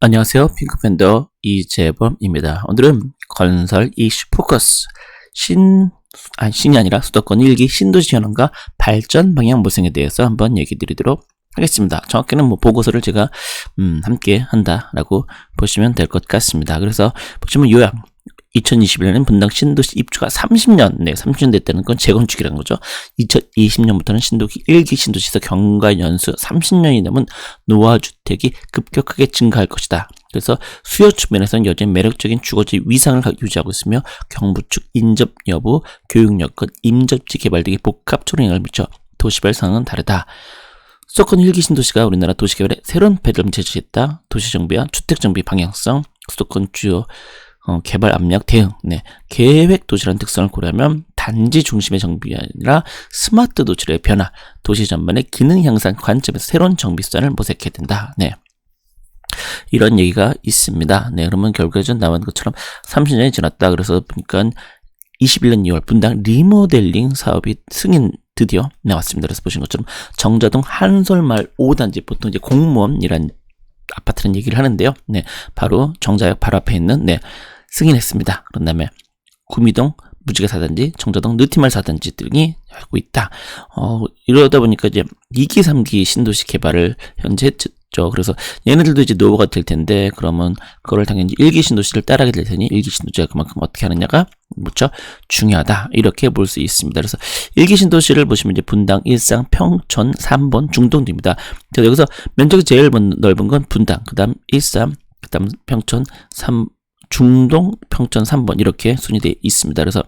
안녕하세요. 핑크팬더 이재범입니다. 오늘은 건설 이슈 포커스 신, 아니, 신이 아니라 수도권 1기 신도시 현황과 발전 방향 모색에 대해서 한번 얘기 드리도록 하겠습니다. 정확히는 뭐 보고서를 제가, 음, 함께 한다라고 보시면 될 것 같습니다. 그래서 보시면 요약. 2021년엔 분당 신도시 입주가 30년, 네, 30년 됐다는 건 재건축이라는 거죠. 2020년부터는 신도시 1기 신도시에서 경과 연수 30년이 넘은 노화주택이 급격하게 증가할 것이다. 그래서 수요 측면에서는 여전히 매력적인 주거지 위상을 유지하고 있으며 경부축 인접 여부, 교육 여건, 임접지 개발 등의 복합적으로 영향을 미쳐 도시별 상황은 다르다. 수도권 1기 신도시가 우리나라 도시개발에 새로운 배를 제시했다. 도시정비와 주택정비 방향성, 수도권 주요 어, 개발 압력 대응, 네. 계획 도시라는 특성을 고려하면 단지 중심의 정비가 아니라 스마트 도시의 변화, 도시 전반의 기능 향상 관점에서 새로운 정비 수단을 모색해야 된다. 네. 이런 얘기가 있습니다. 네, 그러면 결과적으로 나온 것처럼 30년이 지났다. 그래서 보니까 21년 2월 분당 리모델링 사업이 승인 드디어 나왔습니다. 그래서 보신 것처럼 정자동 한솔마을 5단지 보통 이제 공무원이란 아파트는 얘기를 하는데요. 네, 바로 정자역 바로 앞에 있는 네 승인했습니다. 그런 다음에 구미동 무지개 사단지, 정자동 느티말 사단지 등이 하고 있다. 어, 이러다 보니까 이제 2기, 3기 신도시 개발을 현재 했죠. 그래서 얘네들도 이제 노후가 될 텐데, 그러면 그걸 당연히 1기 신도시를 따라하게 될 테니 1기 신도시가 그만큼 어떻게 하느냐가 무척 중요하다. 이렇게 볼 수 있습니다. 그래서 1기 신도시를 보시면 이제 분당, 일상, 평촌, 3번, 중동도입니다. 그래서 여기서 면적이 제일 넓은 건 분당, 그 다음 일산, 그 다음 평촌, 3, 중동, 평촌 3번 이렇게 순위되어 있습니다. 그래서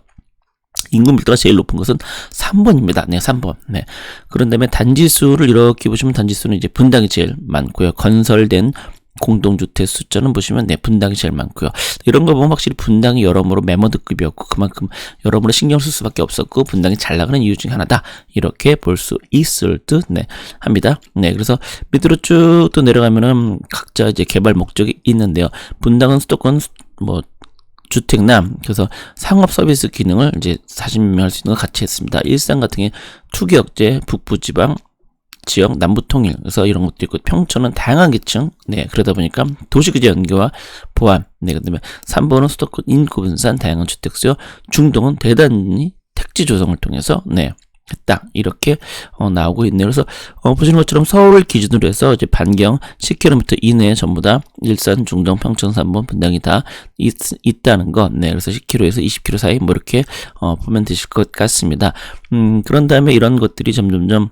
인구 밀도가 제일 높은 것은 3번입니다. 네, 3번. 네. 그런 다음에 단지 수를 이렇게 보시면 단지 수는 이제 분당이 제일 많고요. 건설된 공동주택 숫자는 보시면 네 분당이 제일 많고요. 이런 거 보면 확실히 분당이 여러모로 메모드급이었고 그만큼 여러모로 신경 쓸 수밖에 없었고 분당이 잘 나가는 이유 중에 하나다. 이렇게 볼 수 있을 듯 네, 합니다. 네 그래서 밑으로 쭉 또 내려가면은 각자 이제 개발 목적이 있는데요. 분당은 수도권 뭐 주택남 그래서 상업 서비스 기능을 이제 사진명할 수 있는 걸 같이 했습니다. 일산 같은 게 투기역제 북부지방 지역 남부 통일 그래서 이런 것도 있고 평촌은 다양한 계층 네 그러다 보니까 도시구제 연계와 보안 네 그다음에 3번은 수도권 인구 분산 다양한 주택 수요 중동은 대단히 택지 조성을 통해서 네 했다 이렇게 어, 나오고 있네요. 그래서 어, 보시는 것처럼 서울을 기준으로 해서 이제 반경 10km 이내에 전부 다 일산, 중동, 평촌, 삼번 분당이 다 있, 있다는 것. 네, 그래서 10km에서 20km 사이 뭐 이렇게 어, 보면 되실 것 같습니다. 음, 그런 다음에 이런 것들이 점점점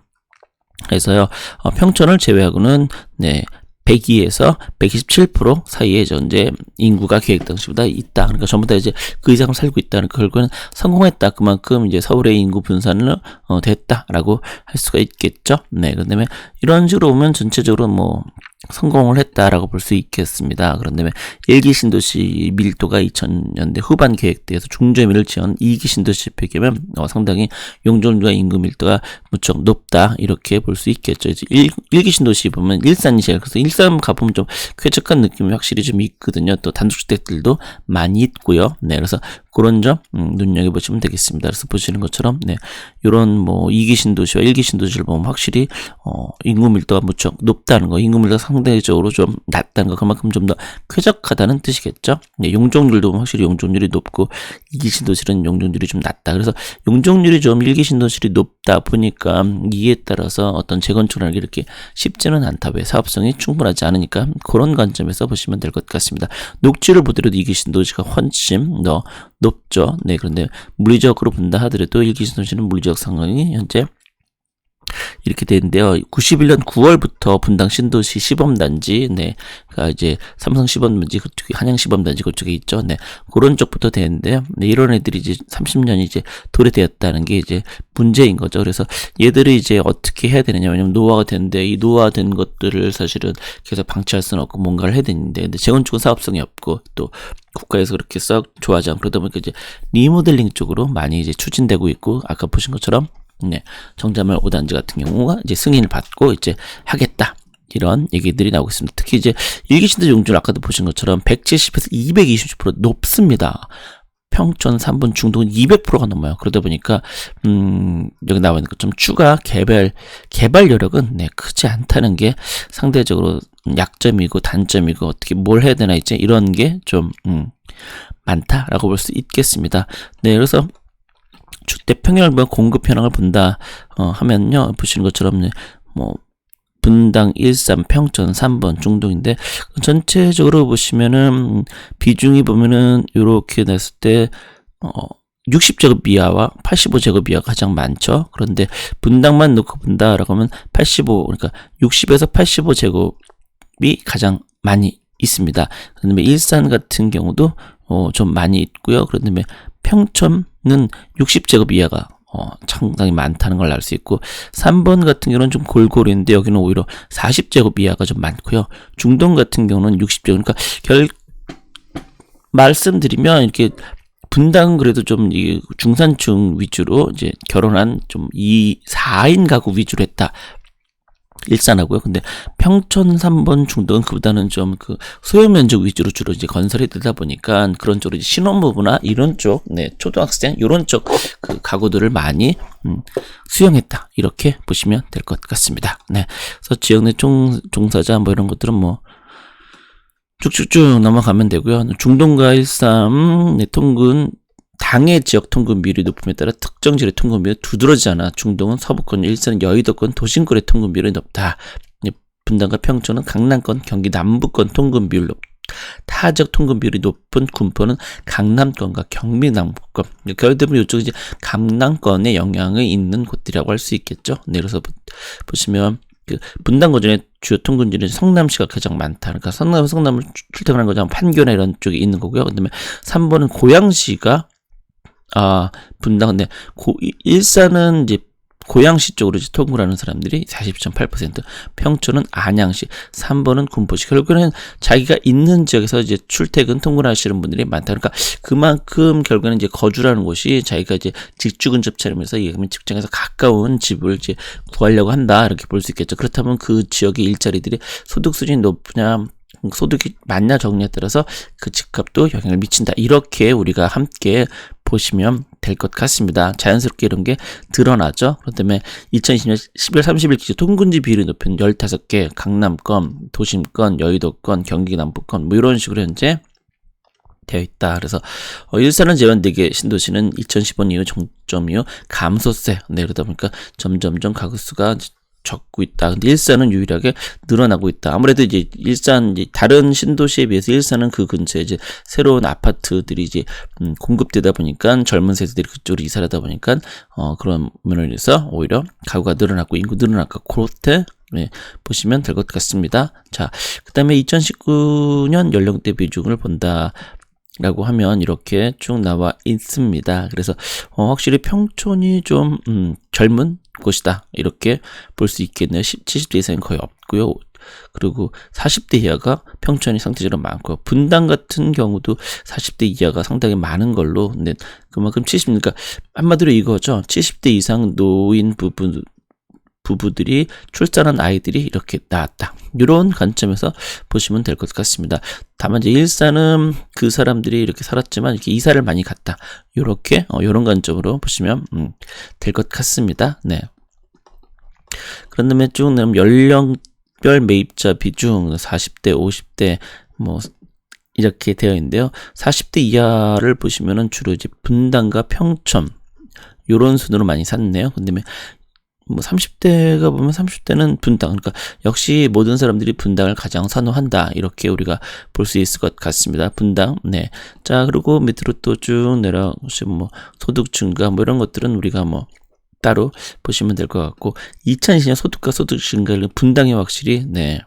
해서요. 어, 평촌을 제외하고는 네 102에서 127% 사이에 전제 인구가 계획 당시보다 있다. 그러니까 전부 다 이제 그 이상을 살고 있다는 그 결과는 성공했다. 그만큼 이제 서울의 인구 분산을 어, 됐다라고 할 수가 있겠죠. 네. 그다음에 이런 식으로 보면 전체적으로 뭐 성공을 했다라고 볼 수 있겠습니다. 그런 다음에 1기 신도시 밀도가 2000년대 후반 계획대에서 중저밀을 지은 2기 신도시 비교하면 어, 상당히 용적률과 인구 밀도가 무척 높다 이렇게 볼 수 있겠죠. 이제 1, 1기 신도시 보면 일산이 제일 그래서 일산 가보면 좀 쾌적한 느낌이 확실히 좀 있거든요. 또 단독주택들도 많이 있고요. 네, 그래서 그런 점 음, 눈여겨 보시면 되겠습니다. 그래서 보시는 것처럼 네, 이런 뭐 2기 신도시와 1기 신도시를 보면 확실히 어, 인구 밀도가 무척 높다는 거, 인구 밀도가 상대적으로 좀 낮다는 거, 그만큼 좀 더 쾌적하다는 뜻이겠죠. 네, 용적률도 확실히 용적률이 높고 2기 신도시는 용적률이 좀 낮다. 그래서 용적률이 좀 1기 신도시이 높다 보니까 이에 따라서 어떤 재건축을 하기 이렇게 쉽지는 않다. 왜 사업성이 충분하지 않으니까 그런 관점에서 보시면 될 것 같습니다. 녹지를 보더라도 2기 신도시가 훨씬 더 높죠. 네, 그런데 물리적으로 본다 하더라도 일기 신도 시는 물리적 상황이 현재 이렇게 되는데요. 91년 9월부터 분당 신도시 시범단지, 네, 가 이제 삼성 시범단지 그쪽에 한양 시범단지 그쪽에 있죠. 네, 그런 쪽부터 되는데요. 네, 이런 애들이 이제 30년이 이제 도래되었다는 게 이제 문제인 거죠. 그래서 얘들이 이제 어떻게 해야 되느냐, 왜냐면 노화가 되는데 이 노화된 것들을 사실은 계속 방치할 수는 없고 뭔가를 해야 되는데, 근데 재건축은 사업성이 없고 또 국가에서 그렇게 썩 좋아하지 않고 그러다 보니까 이제 리모델링 쪽으로 많이 이제 추진되고 있고 아까 보신 것처럼 네, 정자말 5단지 같은 경우가 이제 승인을 받고 이제 하겠다. 이런 얘기들이 나오고 있습니다. 특히 이제 일기신도 용줄 아까도 보신 것처럼 170에서 220% 높습니다. 평촌 3번 중동은 200%가 넘어요. 그러다 보니까 음, 여기 나와 있는 것좀 추가 개발 개발 여력은 네, 크지 않다는 게 상대적으로 약점이고 단점이고 어떻게 뭘 해야 되나 이제 이런 게좀 음, 많다라고 볼 수 있겠습니다. 네, 그래서 주택 평형별 공급 현황을 본다 어, 하면요 보시는 것처럼 네, 뭐 분당 13 평촌 3번 중동인데 전체적으로 보시면은 비중이 보면은 이렇게 냈을 때 어, 60제곱 이하와 85제곱 이하가 가장 많죠. 그런데 분당만 놓고 본다라고 하면 85 그러니까 60에서 85제곱이 가장 많이 있습니다. 그다음에 일산 같은 경우도 어, 좀 많이 있고요. 그다음에 평촌 은 60제곱 이하가 어, 상당히 많다는 걸 알 수 있고 3번 같은 경우는 좀 골고루인데 여기는 오히려 40제곱 이하가 좀 많고요. 중동 같은 경우는 60제곱 그러니까 결 말씀드리면 이렇게 분당 그래도 좀 중산층 위주로 이제 결혼한 좀 2, 4인 가구 위주로 했다. 일산하고요. 근데 평촌 3번 중동은 그보다는 좀 그 소형 면적 위주로 주로 이제 건설이 되다 보니까 그런 쪽으로 이제 신혼부부나 이런 쪽, 네, 초등학생 이런 쪽 그 가구들을 많이 음, 수용했다. 이렇게 보시면 될 것 같습니다. 네. 그래서 지역 내 종, 종사자 뭐 이런 것들은 뭐 쭉쭉쭉 넘어가면 되고요. 중동과 일산, 네, 통근 당의 지역 통근비율이 높음에 따라 특정 지역의 통근비율이 두드러지잖아. 중동은 서부권, 일산은 여의도권, 도심권의 통근비율이 높다. 분당과 평촌은 강남권, 경기 남부권 통근비율 높다. 타적 통근비율이 높은 군포는 강남권과 경미 남부권. 결국 대부분 이쪽 이제 강남권에 영향이 있는 곳이라고 할 수 있겠죠. 네, 그래서 보시면 그 분당 거전의 주요 통근지는 성남시가 가장 많다. 그러니까 성남, 성남을 출퇴근하는 거죠. 판교나 이런 쪽에 있는 거고요. 그다음에 3번은 고양시가 아, 분당, 근데, 고, 일산은 이제 고양시 쪽으로 이제 통구를 하는 사람들이 40.8%, 평촌은 안양시, 3번은 군포시. 결국에는 자기가 있는 지역에서 이제 출퇴근 통구를 하시는 분들이 많다. 그러니까 그만큼 결국에는 이제 거주라는 곳이 자기가 이제 직주 근접 차림에서 예금 직장에서 가까운 집을 이제 구하려고 한다. 이렇게 볼 수 있겠죠. 그렇다면 그 지역의 일자리들이 소득 수준이 높으냐, 소득이 많냐 적냐에 따라서 그 집값도 영향을 미친다. 이렇게 우리가 함께 보시면 될 것 같습니다. 자연스럽게 이런 게 드러나죠. 그렇다면 2020년 10월 30일 기준 통근지 비율이 높은 15개, 강남권, 도심권, 여의도권, 경기 남부권, 뭐 이런 식으로 현재 되어 있다. 그래서 어, 일산은 제한되게 신도시는 2015년 이후 정점 이후 감소세 내려다 보니까 점점점 가구 수가 적고 있다. 근데 일산은 유일하게 늘어나고 있다. 아무래도 이제 일산 이제 다른 신도시에 비해서 일산은 그 근처에 이제 새로운 아파트들이 이제 음, 공급되다 보니까 젊은 세대들이 그쪽으로 이사를 하다 보니까 어 그런 면을 위해서 오히려 가구가 늘어났고 인구 늘어났고 그렇게 네, 보시면 될 것 같습니다. 자, 그 다음에 2019년 연령대 비중을 본다. 라고 하면 이렇게 쭉 나와 있습니다. 그래서 어, 확실히 평촌이 좀 음, 젊은 곳이다 이렇게 볼 수 있겠네요. 70대 이상은 거의 없고요. 그리고 40대 이하가 평촌이 상대적으로 많고요. 분당 같은 경우도 40대 이하가 상당히 많은 걸로 근데 그만큼 70, 그러니까 한마디로 이거죠. 70대 이상 노인 부분 부부들이 출산한 아이들이 이렇게 나왔다. 이런 관점에서 보시면 될 것 같습니다. 다만 이제 일산은 그 사람들이 이렇게 살았지만 이렇게 이사를 많이 갔다. 이렇게 어, 이런 관점으로 보시면 음, 될 것 같습니다. 네. 그런 다음에 쭉 내면 연령별 매입자 비중 40대, 50대 뭐 이렇게 되어 있는데요. 40대 이하를 보시면은 주로 이제 분당과 평촌 요런 순으로 많이 샀네요. 근데 뭐 30대가 보면 30대는 분당. 그러니까 역시 모든 사람들이 분당을 가장 선호한다. 이렇게 우리가 볼 수 있을 것 같습니다. 분당. 네자 그리고 밑으로 또 쭉 내려오시면 뭐 소득 증가 뭐 이런 것들은 우리가 뭐 따로 보시면 될 것 같고 2020년 소득과 소득 증가를 분당이 확실히 네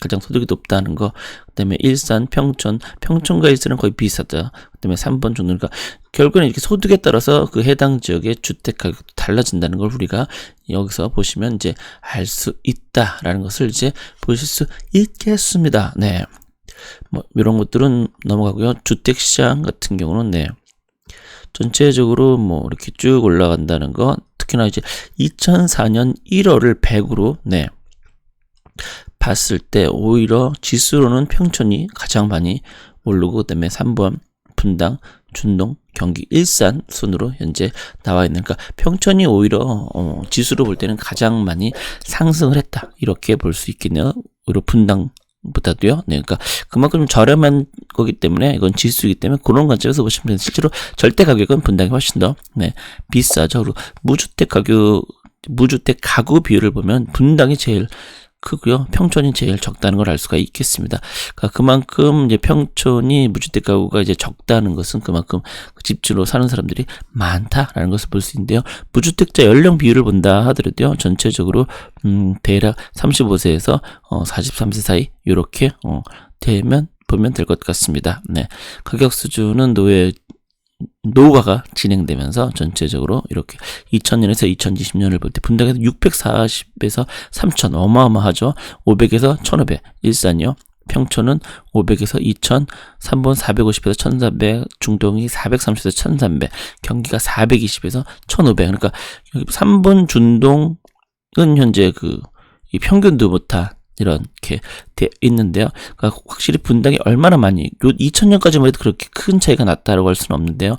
가장 소득이 높다는 거. 그 다음에 일산, 평촌, 평촌과 일산은 거의 비슷하다. 그 다음에 3번 정도 그러니까 결국은 이렇게 소득에 따라서 그 해당 지역의 주택 가격도 달라진다는 걸 우리가 여기서 보시면 이제 알 수 있다라는 것을 이제 보실 수 있겠습니다. 네. 뭐 이런 것들은 넘어가고요. 주택 시장 같은 경우는 네. 전체적으로 뭐 이렇게 쭉 올라간다는 거 특히나 이제 2004년 1월을 100으로 네. 봤을 때 오히려 지수로는 평촌이 가장 많이 오르고 그다음에 3번 분당, 준동, 경기 일산 순으로 현재 나와 있는 그러니까 평촌이 오히려 어, 지수로 볼 때는 가장 많이 상승을 했다 이렇게 볼 수 있겠네요. 오히려 분당 보다도요. 네, 그러니까 그만큼 저렴한 거기 때문에 이건 지수이기 때문에 그런 관점에서 보시면. 실제로 절대 가격은 분당이 훨씬 더 네, 비싸죠. 그리고 무주택 가격 무주택 가구 비율을 보면 분당이 제일 크고요. 평촌이 제일 적다는 걸 알 수가 있겠습니다. 그러니까 그만큼 이제 평촌이 무주택 가구가 이제 적다는 것은 그만큼 그 집주로 사는 사람들이 많다라는 것을 볼 수 있는데요. 무주택자 연령 비율을 본다 하더라도요. 전체적으로 음 대략 35세에서 어 43세 사이 요렇게 어 되면 보면 될 것 같습니다. 네. 가격 수준은 노예 노후화가 진행되면서 전체적으로 이렇게 2000년에서 2020년을 볼 때 분당에서 640에서 3000 어마어마하죠. 500에서 1500 일산이요. 평촌은 500에서 2000, 3번 450에서 1300, 중동이 430에서 1300, 경기가 420에서 1500. 그러니까 3번 준동은 현재 그이 평균도 못한 이렇게 돼 있는데요. 그러니까 확실히 분당이 얼마나 많이 요 2000년까지만 해도 그렇게 큰 차이가 났다라고 할 수는 없는데요.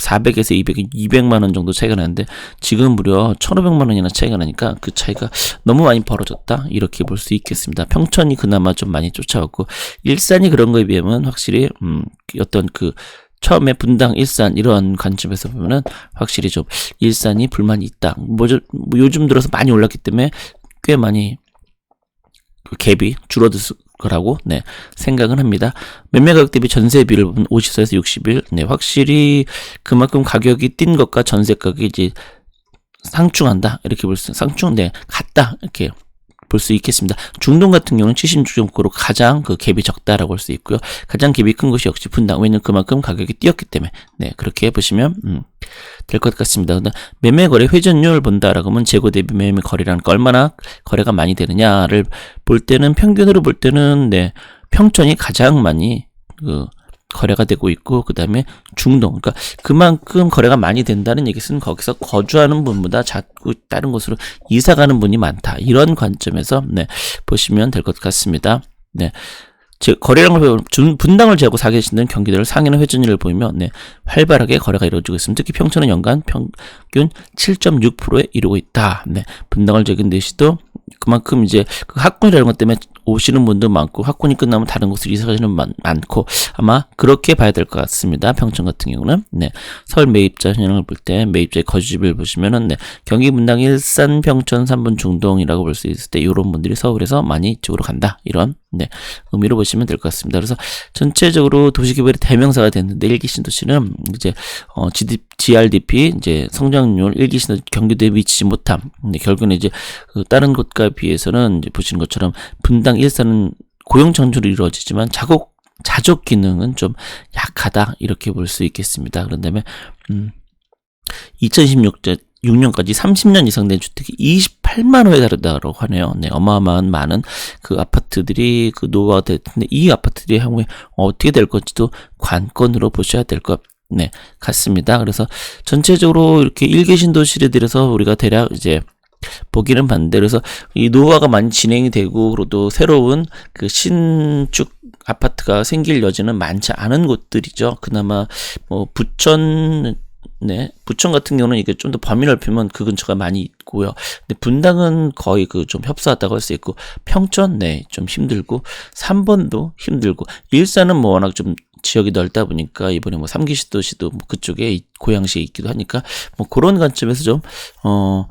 400에서 200, 200만 원 정도 차이가 나는데 지금 무려 1,500만 원이나 차이가 나니까 그 차이가 너무 많이 벌어졌다 이렇게 볼 수 있겠습니다. 평촌이 그나마 좀 많이 쫓아왔고 일산이 그런 거에 비하면 확실히 음 어떤 그 처음에 분당 일산 이런 관점에서 보면은 확실히 좀 일산이 불만이 있다. 뭐, 뭐 요즘 들어서 많이 올랐기 때문에 꽤 많이 그 갭이 줄어들 거라고 네 생각은 합니다. 매매 가격 대비 전세비를 보면 54에서 61. 네 확실히 그만큼 가격이 뛴 것과 전세 가격이 이제 상충한다 이렇게 볼 수 상충 네 같다 이렇게 볼 수 있겠습니다. 중동 같은 경우는 76.9로 가장 그 갭이 적다라고 할 수 있고요. 가장 갭이 큰 것이 역시 분당. 왜냐면 그만큼 가격이 뛰었기 때문에. 네, 그렇게 보시면 음, 될 것 같습니다. 매매 거래 회전율 본다라고 하면 재고 대비 매매 거래라는 거 얼마나 거래가 많이 되느냐를 볼 때는 평균으로 볼 때는 네, 평촌이 가장 많이 그 거래가 되고 있고 그다음에 중동 그러니까 그만큼 거래가 많이 된다는 얘기는 거기서 거주하는 분보다 자꾸 다른 곳으로 이사 가는 분이 많다 이런 관점에서 네 보시면 될 것 같습니다. 네. 제 거래량을 분당을 제하고 사 계시는 경기도를 상해는 회전율을 보이면 네, 활발하게 거래가 이루어지고 있습니다. 특히 평촌은 연간 평균 7.6%에 이루고 있다. 네, 분당을 제긴 대시도 그만큼 이제 그 학군이라는 것 때문에 오시는 분도 많고 학군이 끝나면 다른 곳으로 이사 가시는 분 많고 아마 그렇게 봐야 될 것 같습니다. 평촌 같은 경우는. 네. 서울 매입자 현황을 볼 때 매입자의 거주집을 보시면은 네. 경기 분당 일산 평촌 3분 중동이라고 볼 수 있을 때 이런 분들이 서울에서 많이 이쪽으로 간다. 이런 네 의미로 보시면 될 것 같습니다. 그래서 전체적으로 도시개발의 대명사가 됐는데 일기 신도시는 이제 어 GRDP 이제 성장률 일기 신도 경기도에 미치지 못함 네, 결국은 이제 그 다른 곳과 비해서는 이제 보시는 것처럼 분당 일산은 고용 창출이 이루어지지만 자국 자족 기능은 좀 약하다 이렇게 볼 수 있겠습니다. 그런다면 음 2016년 6년까지 30년 이상 된 주택이 28만 호에 달한다고 하네요. 네, 어마어마한 많은 그 아파트들이 그 노후가 됐는데 이 아파트들이 향후에 어떻게 될 건지도 관건으로 보셔야 될 것 네, 같습니다. 그래서 전체적으로 이렇게 일개 신도시에 들어서 우리가 대략 이제 보기는 반대. 그래서 이 노후화가 많이 진행이 되고 그리고 새로운 그 신축 아파트가 생길 여지는 많지 않은 곳들이죠. 그나마 뭐 부천 네. 부천 같은 경우는 이게 좀 더 범위 넓히면 그 근처가 많이 있고요. 근데 분당은 거의 그 좀 협소하다고 할 수 있고, 평촌, 네, 좀 힘들고, 3번도 힘들고, 일산은 뭐 워낙 좀 지역이 넓다 보니까 이번에 뭐 삼기 시도시도 뭐 그쪽에 고양시에 있기도 하니까 뭐 그런 관점에서 좀, 어,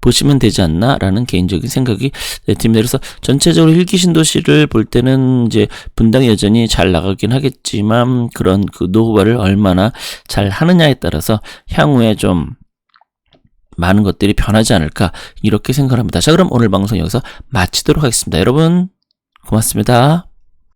보시면 되지 않나 라는 개인적인 생각이 듭니다. 그래서 전체적으로 일기 신도시를 볼 때는 이제 분당이 여전히 잘 나가긴 하겠지만 그런 그 노후화를 얼마나 잘 하느냐에 따라서 향후에 좀 많은 것들이 변하지 않을까 이렇게 생각합니다. 자 그럼 오늘 방송 여기서 마치도록 하겠습니다. 여러분 고맙습니다.